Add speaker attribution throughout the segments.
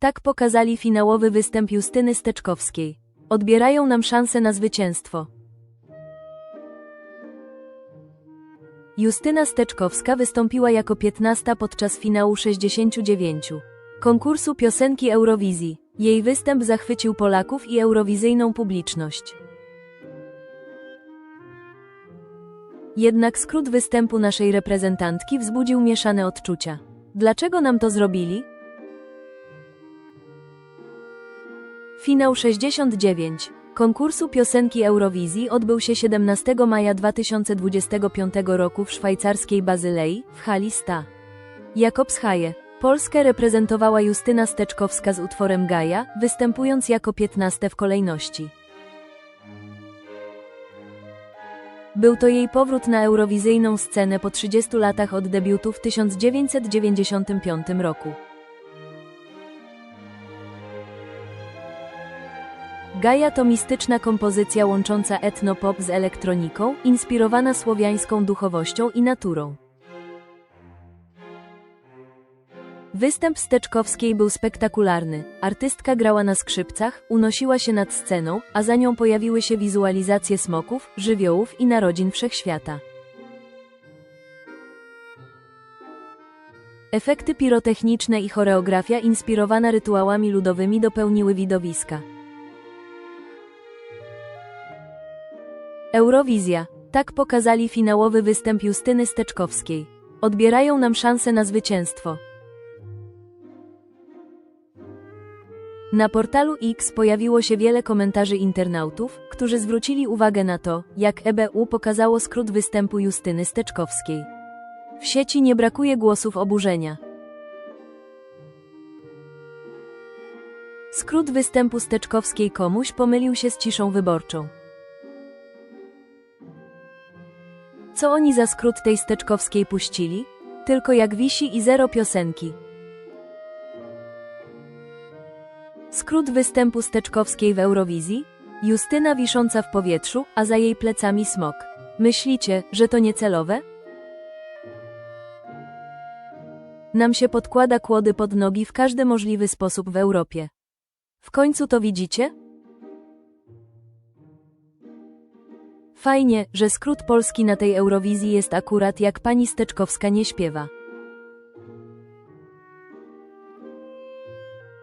Speaker 1: Tak pokazali finałowy występ Justyny Steczkowskiej. Odbierają nam szansę na zwycięstwo. Justyna Steczkowska wystąpiła jako 15 podczas finału 69 konkursu piosenki Eurowizji. Jej występ zachwycił Polaków i eurowizyjną publiczność. Jednak skrót występu naszej reprezentantki wzbudził mieszane odczucia. Dlaczego nam to zrobili? Finał 69 konkursu piosenki Eurowizji odbył się 17 maja 2025 roku w szwajcarskiej Bazylei, w hali Sta. Jakobshaje. Polskę reprezentowała Justyna Steczkowska z utworem Gaja, występując jako 15 w kolejności. Był to jej powrót na eurowizyjną scenę po 30 latach od debiutu w 1995 roku. Gaja to mistyczna kompozycja łącząca etnopop z elektroniką, inspirowana słowiańską duchowością i naturą. Występ Steczkowskiej był spektakularny. Artystka grała na skrzypcach, unosiła się nad sceną, a za nią pojawiły się wizualizacje smoków, żywiołów i narodzin wszechświata. Efekty pirotechniczne i choreografia inspirowana rytuałami ludowymi dopełniły widowiska. Eurowizja. Tak pokazali finałowy występ Justyny Steczkowskiej. Odbierają nam szansę na zwycięstwo. Na portalu X pojawiło się wiele komentarzy internautów, którzy zwrócili uwagę na to, jak EBU pokazało skrót występu Justyny Steczkowskiej. W sieci nie brakuje głosów oburzenia. Skrót występu Steczkowskiej komuś pomylił się z ciszą wyborczą. Co oni za skrót tej Steczkowskiej puścili? Tylko jak wisi i zero piosenki. Skrót występu Steczkowskiej w Eurowizji? Justyna wisząca w powietrzu, a za jej plecami smok. Myślicie, że to niecelowe? Nam się podkłada kłody pod nogi w każdy możliwy sposób w Europie. W końcu to widzicie? Fajnie, że skrót polski na tej Eurowizji jest akurat jak pani Steczkowska nie śpiewa.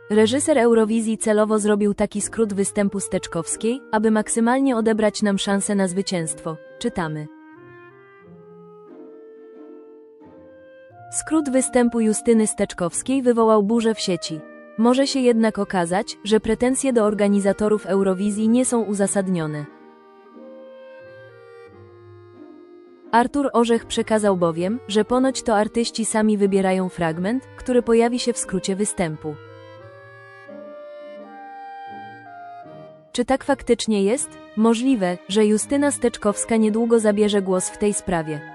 Speaker 1: Reżyser Eurowizji celowo zrobił taki skrót występu Steczkowskiej, aby maksymalnie odebrać nam szansę na zwycięstwo. Czytamy. Skrót występu Justyny Steczkowskiej wywołał burzę w sieci. Może się jednak okazać, że pretensje do organizatorów Eurowizji nie są uzasadnione. Artur Orzech przekazał bowiem, że ponoć to artyści sami wybierają fragment, który pojawi się w skrócie występu. Czy tak faktycznie jest? Możliwe, że Justyna Steczkowska niedługo zabierze głos w tej sprawie.